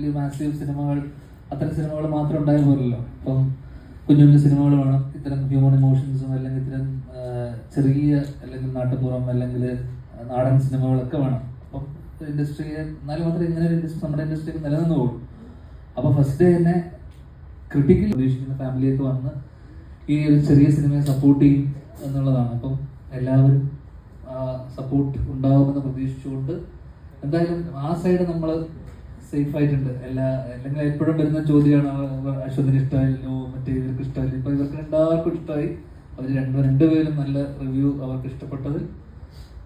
വലിയ മാസീവ് സിനിമകൾ അത്തരം സിനിമകൾ മാത്രം ഉണ്ടായി പോലല്ലോ അപ്പം കുഞ്ഞു കുഞ്ഞു സിനിമകൾ വേണം. ഇത്തരം ഹ്യൂമൻ ഇമോഷൻസും അല്ലെങ്കിൽ ഇത്തരം ചെറിയ അല്ലെങ്കിൽ നാട്ടുപുറം അല്ലെങ്കിൽ നാടൻ സിനിമകളൊക്കെ വേണം. അപ്പം ഇൻഡസ്ട്രിയെ എന്നാലും മാത്രമേ ഇങ്ങനെ ഒരു ഇൻഡസ്ട്രി നമ്മുടെ ഇൻഡസ്ട്രിയിൽ നിലനിന്ന് പോകും. അപ്പോൾ ഫസ്റ്റ് ഡേ തന്നെ ക്രിട്ടിക്കൽ പ്രതീക്ഷിക്കുന്ന ഫാമിലിയൊക്കെ വന്ന് ഈ ഒരു ചെറിയ സിനിമയെ സപ്പോർട്ട് ചെയ്യും എന്നുള്ളതാണ്. അപ്പം എല്ലാവരും സപ്പോർട്ട് ഉണ്ടാവുമെന്ന് പ്രതീക്ഷിച്ചുകൊണ്ട് എന്തായാലും ആ സൈഡ് നമ്മൾ സേഫ് ആയിട്ടുണ്ട്. എല്ലാ അല്ലെങ്കിൽ എപ്പോഴും വരുന്ന ചോദ്യമാണ് അശ്വതിന് ഇഷ്ടമായില്ലോ മറ്റേ ഇവർക്ക് ഇഷ്ടമായില്ല ഇപ്പൊ ഇവർക്ക് എല്ലാവർക്കും ഇഷ്ടമായി അവർ രണ്ട് രണ്ടുപേരും നല്ല റിവ്യൂ അവർക്ക് ഇഷ്ടപ്പെട്ടത്.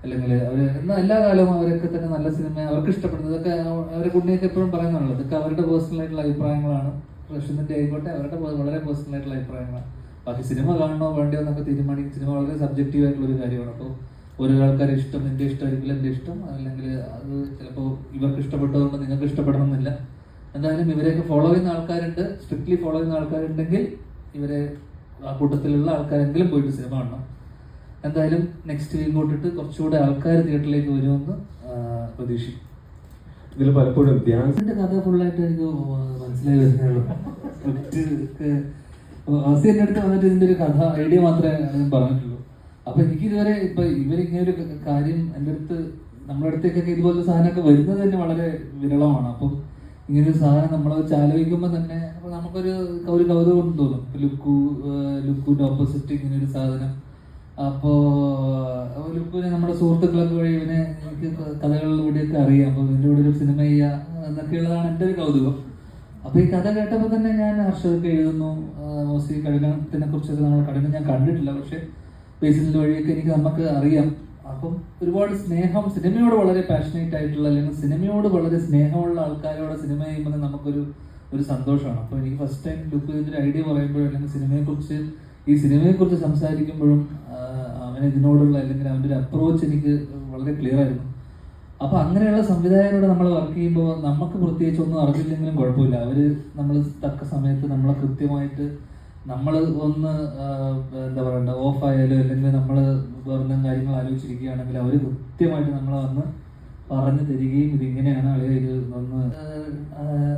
അല്ലെങ്കിൽ അവർ എന്നാൽ എല്ലാ കാലവും അവരൊക്കെ തന്നെ നല്ല സിനിമ അവർക്ക് ഇഷ്ടപ്പെടുന്നത് ഇതൊക്കെ അവ- അവരെ കുട്ടിയൊക്കെ എപ്പോഴും പറയുന്നുള്ളൂ ഇതൊക്കെ അവരുടെ പേഴ്സണൽ ആയിട്ടുള്ള അഭിപ്രായങ്ങളാണ്. പ്രശ്നത്തിന്റെ ആയിക്കോട്ടെ അവരുടെ വളരെ പേഴ്സണൽ ആയിട്ടുള്ള അഭിപ്രായങ്ങളാണ്. ബാക്കി സിനിമ കാണണോ വേണ്ടയോ എന്നൊക്കെ തീരുമാനിക്കും സിനിമ വളരെ സബ്ജക്റ്റീവ് ആയിട്ടുള്ള ഒരു കാര്യമാണ്. അപ്പോൾ ഓരോ ആൾക്കാരെ ഇഷ്ടം നിന്റെ ഇഷ്ടമായിരിക്കില്ല എന്റെ ഇഷ്ടം. അല്ലെങ്കിൽ അത് ചിലപ്പോൾ ഇവർക്ക് ഇഷ്ടപ്പെട്ടതുകൊണ്ട് നിങ്ങൾക്ക് ഇഷ്ടപ്പെടണമെന്നില്ല. എന്തായാലും ഇവരെയൊക്കെ ഫോളോ ചെയ്യുന്ന ആൾക്കാരുണ്ട്. സ്ട്രിക്ട്ലി ഫോളോ ചെയ്യുന്ന ആൾക്കാരുണ്ടെങ്കിൽ ഇവരെ ആ കൂട്ടത്തിലുള്ള ആൾക്കാരെങ്കിലും പോയിട്ട് സിനിമ കാണണം. എന്തായാലും നെക്സ്റ്റ് വീക്ക് തൊട്ടിട്ട് കുറച്ചുകൂടെ ആൾക്കാർ തിയേറ്ററിലേക്ക് വരുമെന്ന് പ്രതീക്ഷിക്കും ഇതിൽ പലപ്പോഴും ധ്യാനത്തിന്റെ കഥ ഫുള്ളായിട്ട് എനിക്ക് മനസ്സിലായി വരുന്നുള്ളൂ അവസ്ഥ എന്റെ അടുത്ത് വന്നിട്ട് ഇതിന്റെ ഒരു കഥ ഐഡിയ മാത്രമേ ഞാൻ പറഞ്ഞിട്ടുള്ളൂ. അപ്പൊ എനിക്ക് ഇതുവരെ ഇപ്പൊ ഇവരിങ്ങനെ ഒരു കാര്യം എന്റെ അടുത്ത് നമ്മുടെ അടുത്തേക്കൊക്കെ ഇതുപോലത്തെ സാധനമൊക്കെ വരുന്നത് തന്നെ വളരെ വിരളമാണ്. അപ്പം ഇങ്ങനെ ഒരു സാധനം നമ്മൾ വെച്ച് ആലോചിക്കുമ്പോൾ തന്നെ നമുക്കൊരു ഒരു കൗതുകം തോന്നും. ഇപ്പൊ ലുക്കു ലുക്കുവിന്റെ ഓപ്പോസിറ്റ് ഇങ്ങനെ ഒരു സാധനം. അപ്പോ അപ്പൊ ലുക്കുവിനെ നമ്മുടെ സുഹൃത്തുക്കളൊക്കെ വഴി ഇവനെ എനിക്ക് കഥകളിലൂടെയൊക്കെ അറിയാം. അപ്പൊ ഇതിന്റെ കൂടെ ഒരു സിനിമ ചെയ്യുക എന്നൊക്കെയുള്ളതാണ് എന്റെ ഒരു കൗതുകം. അപ്പൊ ഈ കഥ കേട്ടപ്പോൾ തന്നെ ഞാൻ ഹർഷതൊക്കെ എഴുതുന്നു. മോസി കഠിനത്തിനെ കുറിച്ചൊക്കെ നമ്മൾ കഠിനം ഞാൻ കണ്ടിട്ടില്ല. പക്ഷെ ബേസിലിന്റെ വഴിയൊക്കെ എനിക്ക് നമുക്ക് അറിയാം. അപ്പം ഒരുപാട് സ്നേഹം സിനിമയോട് വളരെ പാഷനേറ്റ് ആയിട്ടുള്ള അല്ലെങ്കിൽ സിനിമയോട് വളരെ സ്നേഹമുള്ള ആൾക്കാരോട് സിനിമ ചെയ്യുമ്പോൾ നമുക്കൊരു ഒരു സന്തോഷമാണ്. അപ്പോൾ എനിക്ക് ഫസ്റ്റ് ടൈം ലുക്ക് ഇതിന്റെ ഐഡിയ പറയുമ്പോഴും അല്ലെങ്കിൽ സിനിമയെക്കുറിച്ച് ഈ സിനിമയെക്കുറിച്ച് സംസാരിക്കുമ്പോഴും അവന് ഇതിനോടുള്ള അല്ലെങ്കിൽ അവന്റെ ഒരു അപ്രോച്ച് എനിക്ക് വളരെ ക്ലിയർ ആയിരുന്നു. അപ്പോൾ അങ്ങനെയുള്ള സംവിധായകരോട് നമ്മൾ വർക്ക് ചെയ്യുമ്പോൾ നമുക്ക് പ്രത്യേകിച്ച് ഒന്നും അറിഞ്ഞില്ലെങ്കിലും കുഴപ്പമില്ല. അവർ നമ്മൾ തക്ക സമയത്ത് നമ്മളെ കൃത്യമായിട്ട് നമ്മൾ ഒന്ന് എന്താ പറയണ്ട ഓഫ് ആയാലും അല്ലെങ്കിൽ നമ്മൾ വേറെ കാര്യങ്ങൾ ആലോചിച്ചിരിക്കുകയാണെങ്കിൽ അവർ കൃത്യമായിട്ട് നമ്മളെ വന്ന് പറഞ്ഞു തരികയും ഇതിങ്ങനെയാണ് അളിയ ഇത് ഒന്ന്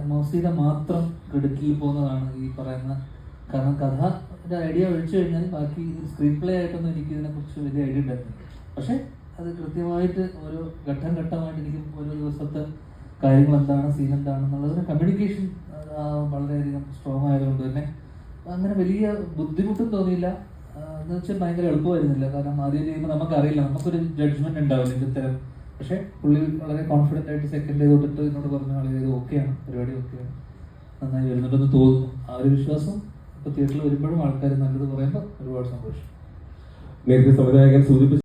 മൗസീല മാത്രം ക്രെഡിറ്റിൽ പോകുന്നതാണ് ഈ പറയുന്ന കാരണം കഥ ഒരു ഐഡിയ ഒഴിച്ചു കഴിഞ്ഞാൽ ബാക്കി സ്ക്രീൻ പ്ലേ ആയിട്ടൊന്നും എനിക്ക് ഇതിനെ കുറിച്ച് വലിയ ഐഡിയ ഉണ്ടായിരുന്നു പക്ഷെ അത് കൃത്യമായിട്ട് ഓരോ ഘട്ടം ഘട്ടമായിട്ട് എനിക്ക് ഓരോ ദിവസത്തെ കാര്യങ്ങൾ എന്താണ് സീൻ എന്താണെന്നുള്ളതിന് കമ്മ്യൂണിക്കേഷൻ വളരെയധികം സ്ട്രോങ് ആയതുകൊണ്ട് തന്നെ അങ്ങനെ വലിയ ബുദ്ധിമുട്ടും തോന്നിയില്ല. എന്ന് വെച്ചാൽ ഭയങ്കര എളുപ്പമായിരുന്നില്ല. കാരണം ആദ്യം ചെയ്യുമ്പോൾ നമുക്കറിയില്ല. നമുക്കൊരു ജഡ്ജ്മെന്റ് ഉണ്ടാവില്ല ഇത്തരം പക്ഷേ പുള്ളി വളരെ കോൺഫിഡന്റ് ആയിട്ട് സെക്കൻഡ് ഡേ തൊട്ടിട്ട് എന്നോട് പറഞ്ഞു വളരെ ഇത് ഓക്കെയാണ് പരിപാടി ഓക്കെയാണ് നന്നായി വരുന്നുണ്ടെന്ന് തോന്നുന്നു. ആ ഒരു വിശ്വാസം ഇപ്പൊ തിയേറ്ററിൽ വരുമ്പോഴും ആൾക്കാർ നല്ലത് പറയുമ്പോൾ ഒരുപാട് സന്തോഷം. നേരത്തെ സംവിധായകൻ സൂചിപ്പിച്ച